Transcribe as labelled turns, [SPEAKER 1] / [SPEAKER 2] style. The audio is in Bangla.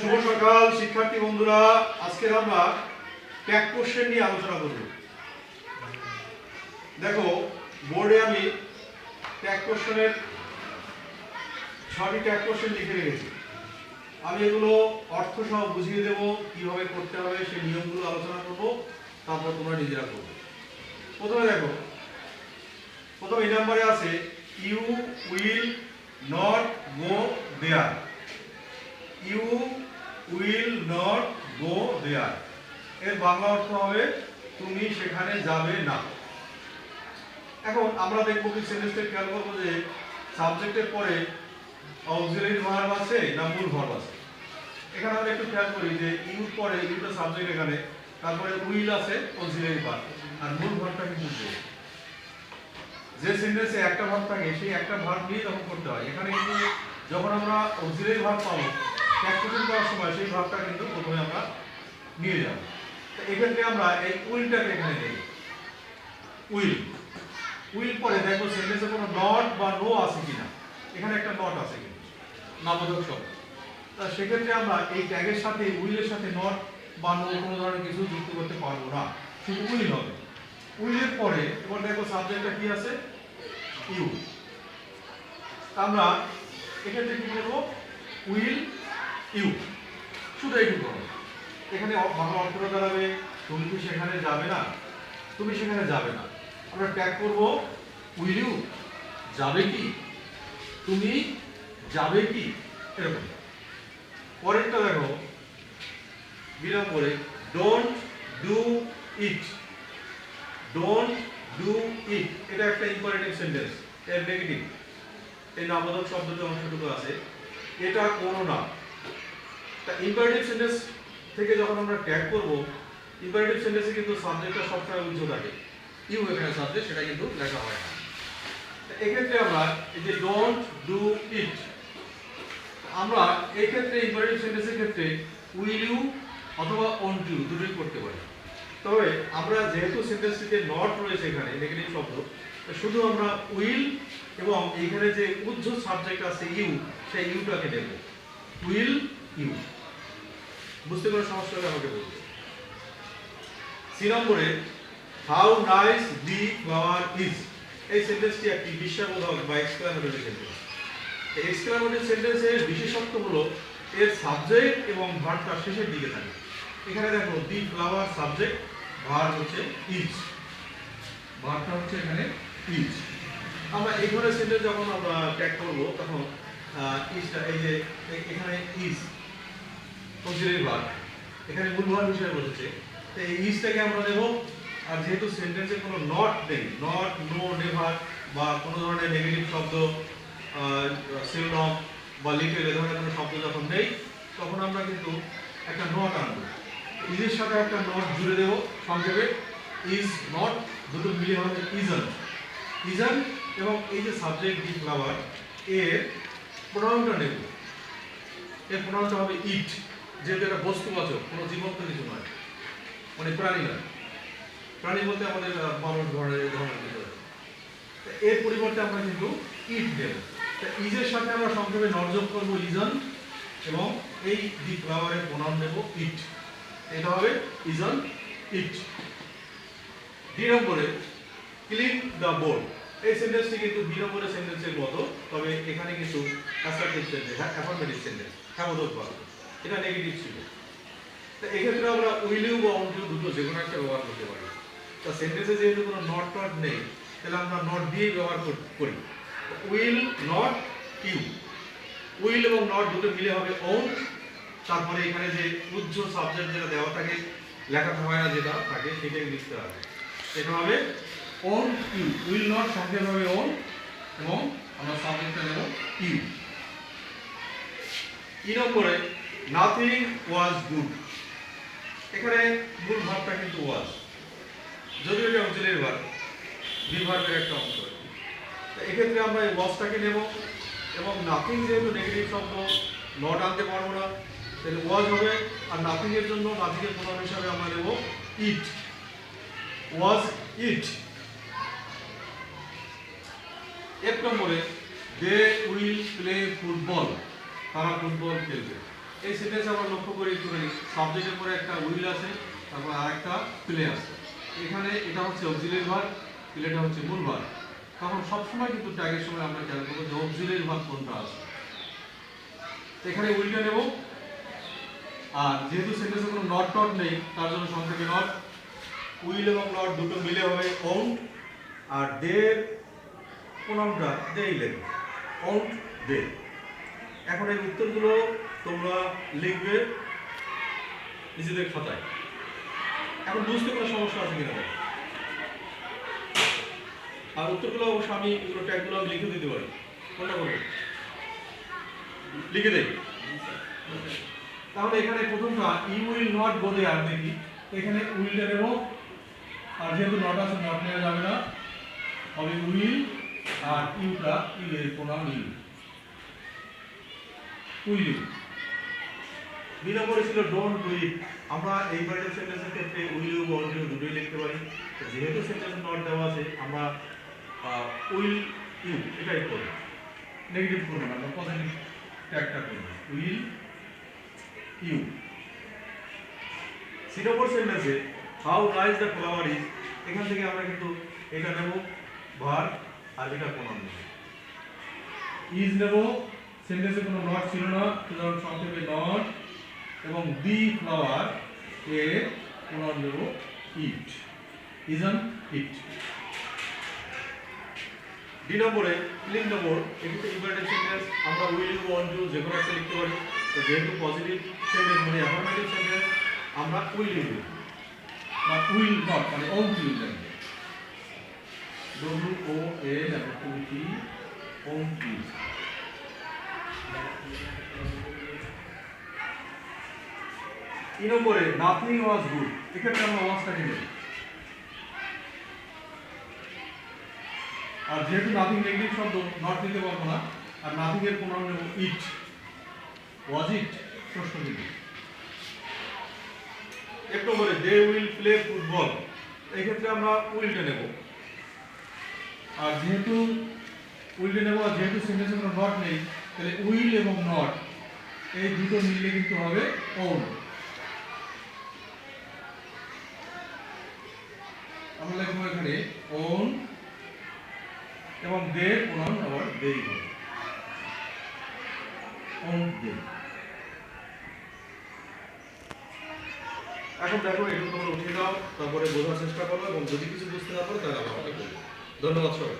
[SPEAKER 1] শুভ সকাল শিক্ষার্থী বন্ধুরা। আজকে আমরা ট্যাগ কোশ্চেন নিয়ে আলোচনা করব। দেখো বোর্ডে আমি ট্যাগ কোশ্চেনের ছটি ট্যাগ কোশ্চেন লিখে রেখেছি। আমি এগুলো অর্থ সহ বুঝিয়ে দেব কীভাবে করতে হবে সেই নিয়মগুলো আলোচনা করব তারপর তোমরা নিজেরা করবে। প্রথমে দেখো প্রথম এই নম্বরে আছে you will not go there you will not go there এর বাংলা অর্থ হবে, তুমি সেখানে যাবে না। এখন আমরা দেখব কি সেন্টেন্সটা খেয়াল করব যে সাবজেক্টের পরে অক্সিলারি ভার্ব আছে না মূল ভার্ব আছে। এখানে আমরা একটু খেয়াল করি যে ইউর পরে ইউটা সাবজেক্ট এখানে, তারপরে উইল আছে অক্সিলারি ভার্ব আর মূল ভার্বটা কিন্তু। যে। সেন্টেন্সে একটা ভার্ব থাকে, সেই একটা ভার্ব নিয়ে তখন করতে হয়, এখানে কিন্তু যখন আমরা অক্সিলারি ভার্ব পাবো ক্যাপ্টেন করার সময় সেই ভার্বটা কিন্তু প্রথমে আমরা নিয়ে যাব। তো এক্ষেত্রে আমরা এই উইলটাকে এখানে নেই। উইল। উইল পরে দেখো সেন্টেন্সে কোনো নট বা নো আছে কিনা। এখানে একটা নট আছে কিন্তু। নামবোধক শব্দ। তা সেক্ষেত্রে আমরা এই ট্যাগের সাথে উইলের সাথে নট বা নো কোনো ধরনের কিছু যুক্ত করতে পারব না। শুধু উইল হবে। উইলের পরে এবার দেখো সাবজেক্টটা কি আছে? ইউ। আমরা এক্ষেত্রে কি করব? Will you. শুধু এইটুকু এখানে বাংলা অর্থটা দাঁড়াবে, তুমি কি সেখানে যাবে না, তুমি সেখানে যাবে না। আমরা ট্যাগ করব উইল ইউ যাবে কি, তুমি যাবে কি, এরকম। পরেরটা দেখো, বিরাম করে don't do it don't do it এটা একটা ইম্পারেটিভ সেন্টেন্স এর নেগেটিভ এই নামবোধক শব্দটি অংশটুকু আছে। এটা কোনো না। তা ইম্পারেটিভ সেন্টেন্স থেকে যখন আমরা ট্যাগ করব ইম্পারেটিভ সেন্টেন্সে কিন্তু সাবজেক্টটা সবসময় উজ্জ্ব থাকে ইউ এখানে সাবজেক্ট সেটা কিন্তু লেখা হয় না। এক্ষেত্রে আমরা এই যে ডোন্ট ডু ইট আমরা এই ক্ষেত্রে ইম্পারেটিভ সেন্টেন্সের ক্ষেত্রে উইল ইউ অথবা অন টু দুটোই করতে পারি। তবে আমরা যেহেতু সেন্টেন্সটিতে নট রয়েছে এখানে নেগেটিভ শব্দ শুধু আমরা উইল এবং এখানে যে উজ্জ্ব সাবজেক্ট আছে ইউ সেই ইউটাকে নেব উইল ইউ। বুঝতে কোনো সমস্যা হলে আমাকে বলবে। সি নম্বরে how nice the flower is এই সেন্টেন্সটি একটি বিশ্বাবোধক বা এক্সক্লামেটরি সেন্টেন্স এক্সক্লামেটরি সেন্টেন্সের বিশেষত্ব হলো, এর সাবজেক্ট এবং ভার্বটা শেষের দিকে থাকে। এখানে দেখো দি ফ্লাওয়ার সাবজেক্ট ভার্ব হচ্ছে ইজ ভার্বটা হচ্ছে এখানে ইজ আমরা এই ধরনের সেন্টেন্স যখন আমরা ট্যাগ করব, তখন ইজটা এই যে এখানে ইজ অক্সিলারি ভার্ব এখানে মূল হিসেবে বসেছে তো এই ইজটাকে আমরা দেব আর যেহেতু সেন্টেন্সে কোনো নট নেই নট নো নেভার বা কোনো ধরনের নেগেটিভ শব্দ সিলনম বা লিটেল এ ধরনের কোনো শব্দ যখন নেই, তখন আমরা কিন্তু একটা নট আনব। ইজের সাথে একটা নট জুড়ে দেবো সংক্ষেপে। ইজ নট দুটো মিলিয়ে হবে ইজন ইজন এবং এই যে সাবজেক্ট দি ফ্লাওয়ার এর প্রোনাউনটা নেব। এর প্রোনাউনটা হবে ইট যেহেতু এটা বস্তুবাচক, কোনো জীবন্ত কিছু নয়। মানে প্রাণী নয়। প্রাণী বলতে আমাদের মানুষ ধরনের এই ধরনের কিছু এর পরিবর্তে আমরা কিন্তু ইট দেব। তা ইজের সাথে আমরা সংক্ষেপে নর্যোগ করব ইজন এবং এই দি ফ্লাওয়ারের প্রোনাউন দেব ইট। এটা হবে ইজন, ইট। দুই নম্বরে, ক্লিন দ্য বোর্ড। এই সেন্টেন্সটি কিন্তু দুই নম্বরের সেন্টেন্সের মতো, তবে এখানে কিন্তু অ্যাসার্টিভ সেন্টেন্স অ্যাফার্মেটিভ সেন্টেন্স। হ্যামোদক বাক্য এটা নেগেটিভ ছিল। তো এক্ষেত্রে আমরা উইল ইউ বা অন টু দুটো যে কোনো একটা ব্যবহার করতে পারি। তা সেন্টেন্সে যেহেতু কোনো নট নট নেই, তাহলে আমরা নট দিয়ে ব্যবহার কর- উইল নট ইউ উইল এবং নট দুটো মিলে হবে ওন তারপরে এখানে যে উজ্জ্ব সাবজেক্ট যেটা দেওয়া থাকে, লেখা হয় না যেটা থাকে, সেটাই লিখতে হবে। সেটা হবে ওন ইউ উইল নট সংক্ষেপ হবে ওন এবং আমরা সাবজেক্টটা নেব ইউ ই নম্বরে নাথিং ওয়াজ গুড এখানে মূল ভাবটা কিন্তু ওয়াজ যদিও এটা অঞ্চলের ভাব বিভাগের একটা অংশ। এক্ষেত্রে আমরা এই ওয়াজটাকে নেব এবং নাথিং যেহেতু নেগেটিভ শব্দ নট আনতে পারব না, তাহলে ওয়াজ হবে আর নাথিং এর জন্য নাথিং এর প্রধান হিসাবে আমরা নেব ইট ওয়াজ ইট এক নম্বরে দে উইল প্লে ফুটবল তারা ফুটবল খেলবে? এই সেন্টেন্সে আমরা লক্ষ্য করি একটু সাবজেক্টের পরে একটা উইল আছে, তারপর আরেকটা প্লে আছে। এখানে এটা হচ্ছে অক্সিলারি ভার্ব প্লেটা হচ্ছে মূল ভার্ব তখন সবসময় কিন্তু ট্যাগের সময় আমরা খেয়াল করব যে অক্সিলারি ভার্ব কোনটা আছে। এখানে উইলটা নেব। আর যেহেতু সেন্টেন্সে কোনো নট টট নেই, তার জন্য সংক্ষেপে নট উইল এবং নট দুটো মিলে হবে ওন আর দের প্রণামটা দেই লেগে ওন দে এখন এই উত্তরগুলো তোমরা লিখবে নিজেদের খাতায়। এখন বুঝতে কোনো সমস্যা আছে কিনা? আর উত্তরগুলো অবশ্য আমি এগুলো ট্যাগগুলো আমি লিখে দিতে পারি। কোনটা করবে? লিখে দেই। তাহলে এখানে প্রথমটা you will not go there দেখি। এখানে উইলটা নেব আর যেহেতু নট আছে নট নেওয়া যাবে না। হবে উইল আর ইউটা ইউ এর প্রোনাউন ইউ উইল দুই ছিল ডোন্ট ডু আমরা এই সেন্টেন্সের ক্ষেত্রে উইল দুটোই লিখতে পারি। যেহেতু সেন্টেন্স নট দেওয়া আছে, আমরা উইল ইউ, এটাই করব। নেগেটিভ করব না, আমরা পজিটিভ ট্যাগটা will you. C number how nice the flower is এখান থেকে আমরা কিন্তু এটা নেব ভার আর এটা প্রণাম নেব। ইজ নেব সেন্টেন্সে কোনো নট ছিল না, সুতরাং সংক্ষেপে নট এবং দি ফ্লাওয়ার এ প্রণাম নেব ইট ইজন ইট ডি নম্বরে লিঙ্ক নম্বর এক্ষেত্রে ইম্পর্টেন্ট সেন্টেন্স আমরা উইল ইউ ওয়ান্ট টু যে কোনো একটা লিখতে পারি। তো যেহেতু পজিটিভ সেন্টেন্স মানে অ্যাফার্মেটিভ সেন্টেন্স আমরা উইল ইউ বা উইল নট মানে ওন টু ইউ লাগবে W O N apostrophe won't তিন নম্বরে নাথিং ওয়াজ গুড। এক্ষেত্রে আমরা ওয়াজটাকে নেব আর যেহেতু নাথিং নেগেটিভ শব্দ নট নিতে পারব না, আর নাথিং এর প্রণাম নেব ইট ওয়াজ ইট প্রশ্ন দিবে এক নম্বরে দে উইল প্লে ফুটবল এই ক্ষেত্রে আমরা উইলটা নেব। আর যেহেতু উইলটা নেব, আর যেহেতু কোনো নট নেই তাহলে উইল এবং নট, এই দুটো মিললে কিন্তু হবে ওন আমরা লিখব এখানে ওন এবং দে প্রণাম আবার দেই হবে ওন দে এখন দেখো একটু তোমরা উঠিয়ে দাও তারপরে বোঝার চেষ্টা করো এবং যদি কিছু বুঝতে না পারো, তাহলে আমাকে ধন্যবাদ সবাই